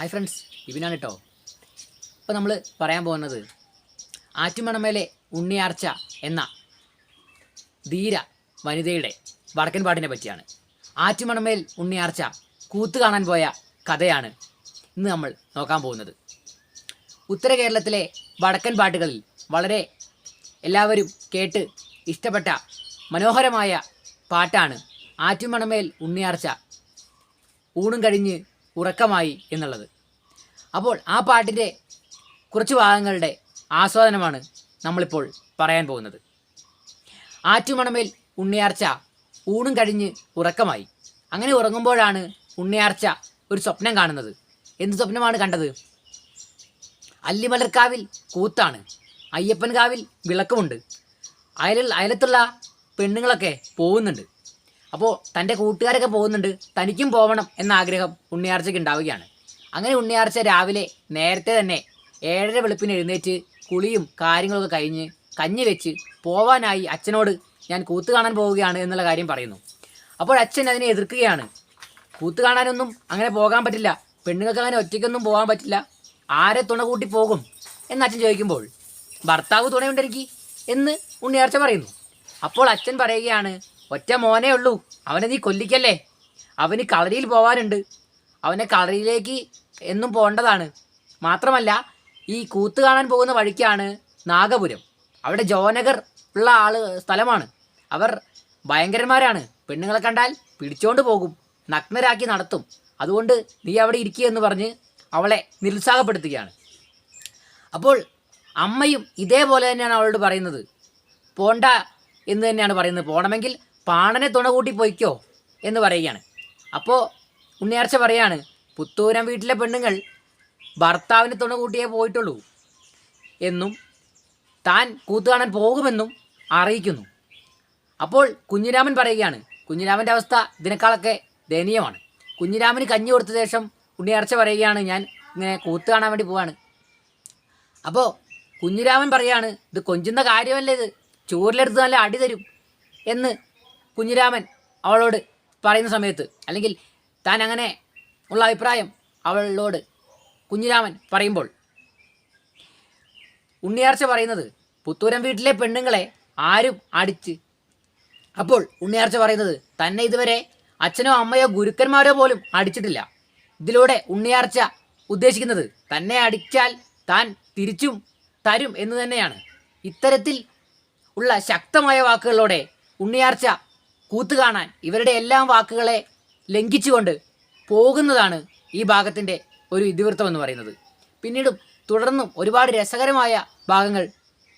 Hi friends ഇബിനാണ് കേട്ടോ ഇപ്പോൾ നമ്മൾ പറയാൻ പോകുന്നത് ആറ്റുമണമേലെ ഉണ്ണിയാർച്ച എന്ന ധീര വനിതയുടെ വടക്കൻ പാട്ടിനെ പറ്റിയാണ്. ആറ്റുമണമേൽ ഉണ്ണിയാർച്ച കൂത്ത് കാണാൻ പോയ കഥയാണ് ഇന്ന് നമ്മൾ നോക്കാൻ പോകുന്നത്. ഉത്തര കേരളത്തിലെ വടക്കൻ പാട്ടുകളിൽ വളരെ എല്ലാവരും കേട്ട് ഇഷ്ടപ്പെട്ട മനോഹരമായ പാട്ടാണ് ആറ്റുമണമേൽ ഉണ്ണിയാർച്ച. ഊണും കഴിഞ്ഞ് ഉറക്കമായി എന്നുള്ളത്. അപ്പോൾ ആ പാട്ടിന്റെ കുറച്ച് ഭാഗങ്ങളുടെ ആസ്വാദനമാണ് നമ്മളിപ്പോൾ പറയാൻ പോകുന്നത്. ആറ്റുമണമേൽ ഉണ്ണിയാർച്ച ഊണും കഴിഞ്ഞ് ഉറക്കമായി. അങ്ങനെ ഉറങ്ങുമ്പോഴാണ് ഉണ്ണിയാർച്ച ഒരു സ്വപ്നം കാണുന്നത്. എന്ത് സ്വപ്നമാണ് കണ്ടത്? അല്ലിമലർക്കാവിൽ കൂത്താണ്. അയ്യപ്പൻ കാവിൽ വിളക്കുമുണ്ട്. അയലിൽ അയലത്തുള്ള പെണ്ണുങ്ങളൊക്കെ പോകുന്നുണ്ട്. അപ്പോൾ തന്റെ കൂട്ടുകാരൊക്കെ പോകുന്നുണ്ട്. തനിക്കും പോകണം എന്ന ആഗ്രഹം ഉണ്ണിയാർച്ചയ്ക്ക് ഉണ്ടാവുകയാണ്. അങ്ങനെ ഉണ്ണിയാർച്ച രാവിലെ നേരത്തെ തന്നെ ഏഴര വെളുപ്പിന് എഴുന്നേറ്റ് കുളിയും കാര്യങ്ങളൊക്കെ കഴിഞ്ഞ് കഞ്ഞി വെച്ച് പോവാനായി അച്ഛനോട് ഞാൻ കൂത്ത് കാണാൻ പോവുകയാണ് എന്നുള്ള കാര്യം പറയുന്നു. അപ്പോൾ അച്ഛൻ അതിനെ എതിർക്കുകയാണ്. കൂത്ത് കാണാനൊന്നും അങ്ങനെ പോകാൻ പറ്റില്ല. പെണ്ണുങ്ങൾക്ക് അങ്ങനെ ഒറ്റയ്ക്കൊന്നും പോകാൻ പറ്റില്ല. ആരെ തുണ കൂട്ടി പോകും എന്ന് അച്ഛൻ ചോദിക്കുമ്പോൾ ഭർത്താവ് തുണയുണ്ടെനിക്ക് എന്ന് ഉണ്ണിയാർച്ച പറയുന്നു. അപ്പോൾ അച്ഛൻ പറയുകയാണ് ഒറ്റ മോനേ ഉള്ളൂ. അവനെ നീ കൊല്ലിക്കല്ലേ? അവന് കളരിയിൽ പോകാനുണ്ട് അവനെ കളരിയിലേക്ക് എന്നും പോകേണ്ടതാണ്. മാത്രമല്ല ഈ കൂത്ത് കാണാൻ പോകുന്ന വഴിക്കാണ് നാഗപുരം. അവിടെ ജോനഗർ ഉള്ള ആൾ സ്ഥലമാണ്. അവർ ഭയങ്കരന്മാരാണ്. പെണ്ണുങ്ങളെ കണ്ടാൽ പിടിച്ചോണ്ട് പോകും. നഗ്നരാക്കി നടത്തും. അതുകൊണ്ട് നീ അവിടെ ഇരിക്കുക എന്ന് പറഞ്ഞ് അവളെ നിരുത്സാഹപ്പെടുത്തുകയാണ്. അപ്പോൾ അമ്മയും ഇതേപോലെ തന്നെയാണ് അവളോട് പറയുന്നത്. പോണ്ട എന്ന് തന്നെയാണ് പറയുന്നത്. പോണമെങ്കിൽ പാണനെ തുണ കൂട്ടി പോയിക്കോ എന്ന് പറയുകയാണ്. അപ്പോൾ ഉണ്ണിയാർച്ച പറയാണ് പുത്തൂരം വീട്ടിലെ പെണ്ണുങ്ങൾ ഭർത്താവിന് തുണ കൂട്ടിയേ പോയിട്ടുള്ളൂ എന്നും താൻ കൂത്തുകാണാൻ പോകുമെന്നും അറിയിക്കുന്നു. അപ്പോൾ കുഞ്ഞിരാമൻ പറയുകയാണ് കുഞ്ഞിരാമന്റെ അവസ്ഥ ഇതിനേക്കാളൊക്കെ ദയനീയമാണ്. കുഞ്ഞിരാമന് കഞ്ഞി കൊടുത്ത ശേഷം ഉണ്ണിയാർച്ച പറയുകയാണ് ഞാൻ ഇങ്ങനെ കൂത്ത് കാണാൻ വേണ്ടി പോവാണ്. അപ്പോൾ കുഞ്ഞിരാമൻ പറയാണ് ഇത് കൊഞ്ചുന്ന കാര്യമല്ലേ ഇത്? ചൂരിലെടുത്ത് നല്ല അടി തരും എന്ന് കുഞ്ഞിരാമൻ അവളോട് പറയുന്ന സമയത്ത് അല്ലെങ്കിൽ താൻ അങ്ങനെ ഉള്ള അഭിപ്രായം അവളോട് കുഞ്ഞിരാമൻ പറയുമ്പോൾ ഉണ്ണിയാർച്ച പറയുന്നത് പുത്തൂരം വീട്ടിലെ പെണ്ണുങ്ങളെ ആരും അടിച്ച്. അപ്പോൾ ഉണ്ണിയാർച്ച പറയുന്നത് തന്നെ ഇതുവരെ അച്ഛനോ അമ്മയോ ഗുരുക്കന്മാരോ പോലും അടിച്ചിട്ടില്ല. ഇതിലൂടെ ഉണ്ണിയാർച്ച ഉദ്ദേശിക്കുന്നത് തന്നെ അടിച്ചാൽ താൻ തിരിച്ചും തരും എന്ന് തന്നെയാണ്. ഇത്തരത്തിൽ ഉള്ള ശക്തമായ വാക്കുകളോടെ ഉണ്ണിയാർച്ച കൂത്ത് കാണാൻ ഇവരുടെ എല്ലാം വാക്കുകളെ ലംഘിച്ചുകൊണ്ട് പോകുന്നതാണ് ഈ ഭാഗത്തിന്റെ ഒരു ഇതിവൃത്തം എന്ന് പറയുന്നത്. പിന്നീടും തുടർന്നും ഒരുപാട് രസകരമായ ഭാഗങ്ങൾ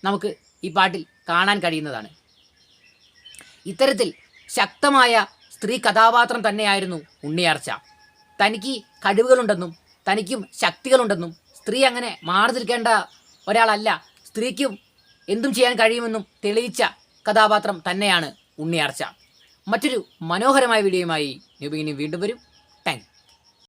നമുക്ക് ഈ പാട്ടിൽ കാണാൻ കഴിയുന്നതാണ്. ഇത്തരത്തിൽ ശക്തമായ സ്ത്രീ കഥാപാത്രം തന്നെയായിരുന്നു ഉണ്ണിയാർച്ച. തനിക്ക് കഴിവുകളുണ്ടെന്നും തനിക്കും ശക്തികളുണ്ടെന്നും സ്ത്രീ അങ്ങനെ മാറി നിൽക്കേണ്ട ഒരാളല്ല സ്ത്രീക്കും എന്തും ചെയ്യാൻ കഴിയുമെന്നും തെളിയിച്ച കഥാപാത്രം തന്നെയാണ് ഉണ്ണിയാർച്ച. മറ്റൊരു മനോഹരമായ വീഡിയോയുമായി ന്യൂബിങ്ങിനി വീണ്ടും വരും. താങ്ക്